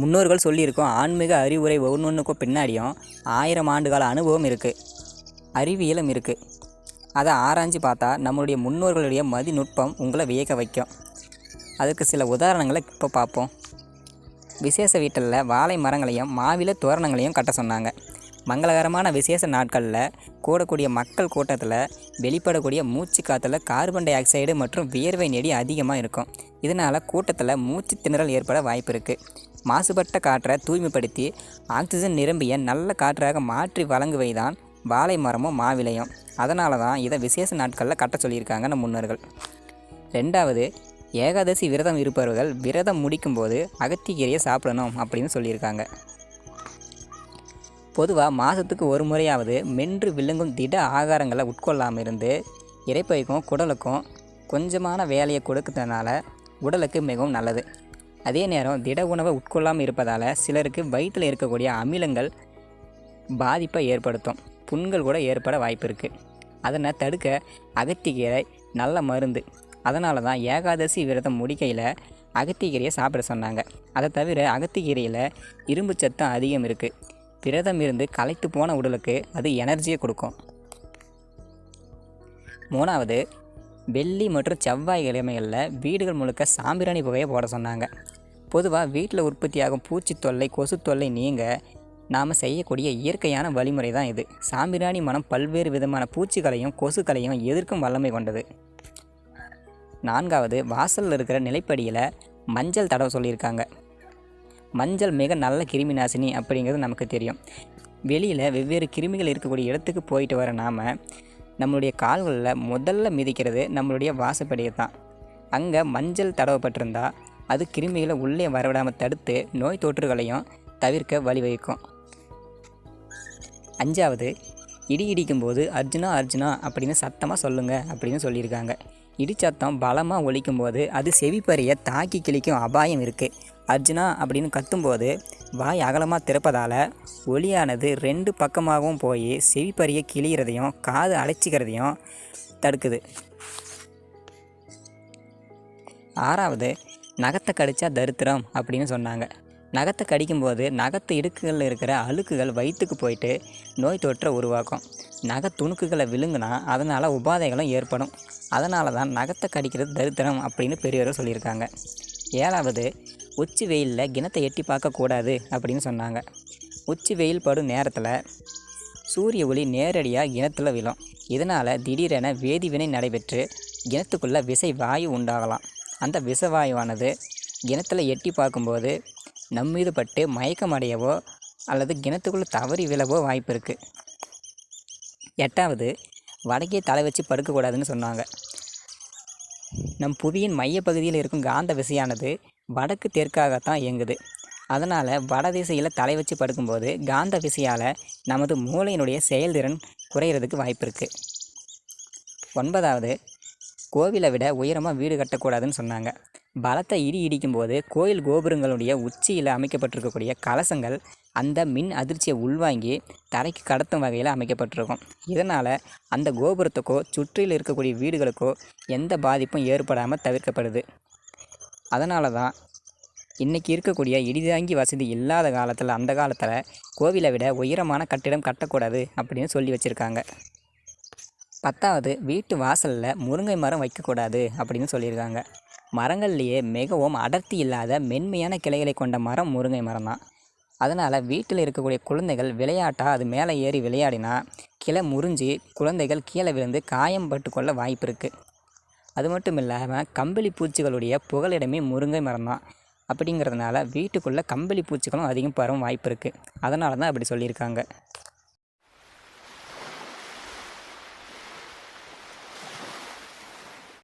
முன்னோர்கள் சொல்லியிருக்கோம் ஆன்மீக அறிவுரை ஒவ்வொன்றுக்கும் பின்னாடியும் ஆயிரம் ஆண்டுகால அனுபவம் இருக்குது அறிவியலும் இருக்குது அதை ஆராய்ஞ்சு பார்த்தா நம்மளுடைய முன்னோர்களுடைய மதிநுட்பம் உங்களை வியக்க வைக்கும். அதுக்கு சில உதாரணங்களை இப்போ பார்ப்போம். விசேஷ வீட்டில் வாழை மரங்களையும் மாவில தோரணங்களையும் கட்ட சொன்னாங்க. மங்களகரமான விசேஷ நாட்களில் கூடக்கூடிய மக்கள் கூட்டத்தில் வெளிப்படக்கூடிய மூச்சு காற்றுல கார்பன் டை ஆக்சைடு மற்றும் வியர்வை நெடி அதிகமாக இருக்கும். இதனால் கூட்டத்தில் மூச்சு திணறல் ஏற்பட வாய்ப்பு இருக்குது மாசுபட்ட காற்றை தூய்மைப்படுத்தி ஆக்சிஜன் நிரம்பிய நல்ல காற்றாக மாற்றி வழங்குவை தான் வாழை மரமும் மாவிலையும். அதனால தான் இதை விசேஷ நாட்களில் கட்ட சொல்லியிருக்காங்க நம் முன்னோர்கள். ரெண்டாவது ஏகாதசி விரதம் இருப்பவர்கள் விரதம் முடிக்கும்போது அகத்திக்கீரையை சாப்பிடணும் அப்படின்னு சொல்லியிருக்காங்க. பொதுவாக மாதத்துக்கு ஒரு முறையாவது மென்று விழுங்கும் திட ஆகாரங்களை உட்கொள்ளாமல் இருந்து இறைப்பைக்கும் குடலுக்கும் கொஞ்சமான வேலையை கொடுக்கிறதுனால உடலுக்கு மிகவும் நல்லது. அதே நேரம் திட உணவை உட்கொள்ளாமல் இருப்பதால் சிலருக்கு வயிற்றில் இருக்கக்கூடிய அமிலங்கள் பாதிப்பை ஏற்படுத்தும். புண்கள் கூட ஏற்பட வாய்ப்பு இருக்குது அதனை தடுக்க அகத்திக்கீரை நல்ல மருந்து. அதனால தான் ஏகாதசி விரதம் முடிக்கையில் அகத்திக்கீரையை சாப்பிட சொன்னாங்க. அதை தவிர அகத்திக்கீரையில் இரும்பு சத்தம் அதிகம் இருக்குது விரதம் இருந்து களைத்து போன உடலுக்கு அது எனர்ஜியை கொடுக்கும். மூணாவது வெள்ளி மற்றும் செவ்வாய் கிழமைகளில் வீடுகள் முழுக்க சாம்பிராணி புகையை போட சொன்னாங்க. பொதுவாக வீட்டில் உற்பத்தியாகும் பூச்சி தொல்லை கொசு தொல்லை நீங்க நாம் செய்யக்கூடிய இயற்கையான வழிமுறை தான் இது. சாம்பிராணி மனம் பல்வேறு விதமான பூச்சிகளையும் கொசுக்களையும் எதிர்க்கும் வல்லமை கொண்டது. நான்காவது வாசலில் இருக்கிற நிலைப்படியில் மஞ்சள் தடவை சொல்லியிருக்காங்க. மஞ்சள் மிக நல்ல கிருமி நாசினி அப்படிங்கிறது நமக்கு தெரியும். வெளியில் வெவ்வேறு கிருமிகள் இருக்கக்கூடிய இடத்துக்கு போயிட்டு வர நாம் நம்மளுடைய கால்களில் முதல்ல மிதிக்கிறது நம்மளுடைய வாசப்படியை தான் அங்கே மஞ்சள் தடவப்பட்டிருந்தால் அது கிருமிகளை உள்ளே வரவிடாமல் தடுத்து நோய் தொற்றுகளையும் தவிர்க்க வழிவகுக்கும் அஞ்சாவது இடி இடிக்கும்போது அர்ஜுனா அர்ஜுனா அப்படின்னு சத்தமாக சொல்லுங்கள் அப்படின்னு சொல்லியிருக்காங்க. இடிச்சத்தம் பலமாக ஒலிக்கும்போது அது செவிப்பறியை தாக்கி கிழிக்கும் அபாயம் இருக்குது அர்ஜுனா அப்படின்னு கத்தும்போது வாய் அகலமாக திறப்பதால் ஒளியானது ரெண்டு பக்கமாகவும் போய் செவிப்பறியை கிழிகிறதையும் காது அழைச்சிக்கிறதையும் தடுக்குது. ஆறாவது நகத்தை கடித்தா தரித்திரம் அப்படின்னு சொன்னாங்க. நகத்தை கடிக்கும்போது நகத்து இடுக்குகளில் இருக்கிற அழுக்குகள் வயிற்றுக்கு போயிட்டு நோய் தொற்றை உருவாக்கும். நகை துணுக்குகளை விழுங்குனா அதனால் உபாதைகளும் ஏற்படும். அதனால தான் நகத்தை கடிக்கிறது தரித்திரம் அப்படின்னு பெரியவர்கள் சொல்லியிருக்காங்க. ஏழாவது உச்சி வெயிலில் கிணத்தை எட்டி பார்க்கக்கூடாது அப்படின்னு சொன்னாங்க. உச்சி வெயில் படும் நேரத்தில் சூரிய ஒளி நேரடியாக கிணத்துல விழும். இதனால் திடீரென வேதிவினை நடைபெற்று கிணத்துக்குள்ளே விசை வாயு உண்டாகலாம். அந்த விஷவாயுவானது கிணத்தில் எட்டி பார்க்கும்போது நம்மீது பட்டு மயக்கம் அடையவோ அல்லது கிணத்துக்குள்ளே தவறி விழவோ வாய்ப்பு இருக்குது எட்டாவது வடக்கே தலை வச்சு படுக்கக்கூடாதுன்னு சொன்னாங்க. நம் புவியின் மையப்பகுதியில் இருக்கும் காந்த விசையானது வடக்கு தெற்காகத்தான் இயங்குது. அதனால் வட திசையில் தலை வச்சு படுக்கும்போது காந்த விசையால் நமது மூளையினுடைய செயல்திறன் குறையிறதுக்கு வாய்ப்பு இருக்குது ஒன்பதாவது கோவிலை விட உயரமாக வீடு கட்டக்கூடாதுன்னு சொன்னாங்க. பலத்த இடி இடிக்கும்போது கோயில் கோபுரங்களுடைய உச்சியில் அமைக்கப்பட்டிருக்கக்கூடிய கலசங்கள் அந்த மின் அதிர்ச்சியை உள்வாங்கி தரைக்கு கடத்தும் வகையில் அமைக்கப்பட்டிருக்கும். இதனால் அந்த கோபுரத்துக்கோ சுற்றில் இருக்கக்கூடிய வீடுகளுக்கோ எந்த பாதிப்பும் ஏற்படாமல் தவிர்க்கப்படுது. அதனால தான் இன்றைக்கி இருக்கக்கூடிய இடிதாங்கி வசதி இல்லாத காலத்தில் அந்த காலத்தில் கோவிலை விட உயரமான கட்டிடம் கட்டக்கூடாது அப்படின்னு சொல்லி வச்சுருக்காங்க. பத்தாவது வீட்டு வாசலில் முருங்கை மரம் வைக்கக்கூடாது அப்படின்னு சொல்லியிருக்காங்க. மரங்கள்லேயே மிகவும் அடர்த்தி இல்லாத மென்மையான கிளைகளை கொண்ட மரம் முருங்கை மரம் தான் அதனால் வீட்டில் இருக்கக்கூடிய குழந்தைகள் விளையாட்டாக அது மேலே ஏறி விளையாடினா கிளை முறிஞ்சு குழந்தைகள் கீழே விழுந்து காயம் பட்டுக்கொள்ள வாய்ப்பு இருக்குது அது மட்டும் இல்லாமல் கம்பளி பூச்சிகளுடைய புகலிடமே முருங்கை மரம் தான் அப்படிங்கிறதுனால வீட்டுக்குள்ளே கம்பளி பூச்சிகளும் அதிகம் பரவும் வாய்ப்பு இருக்குது அதனால தான் அப்படி சொல்லியிருக்காங்க.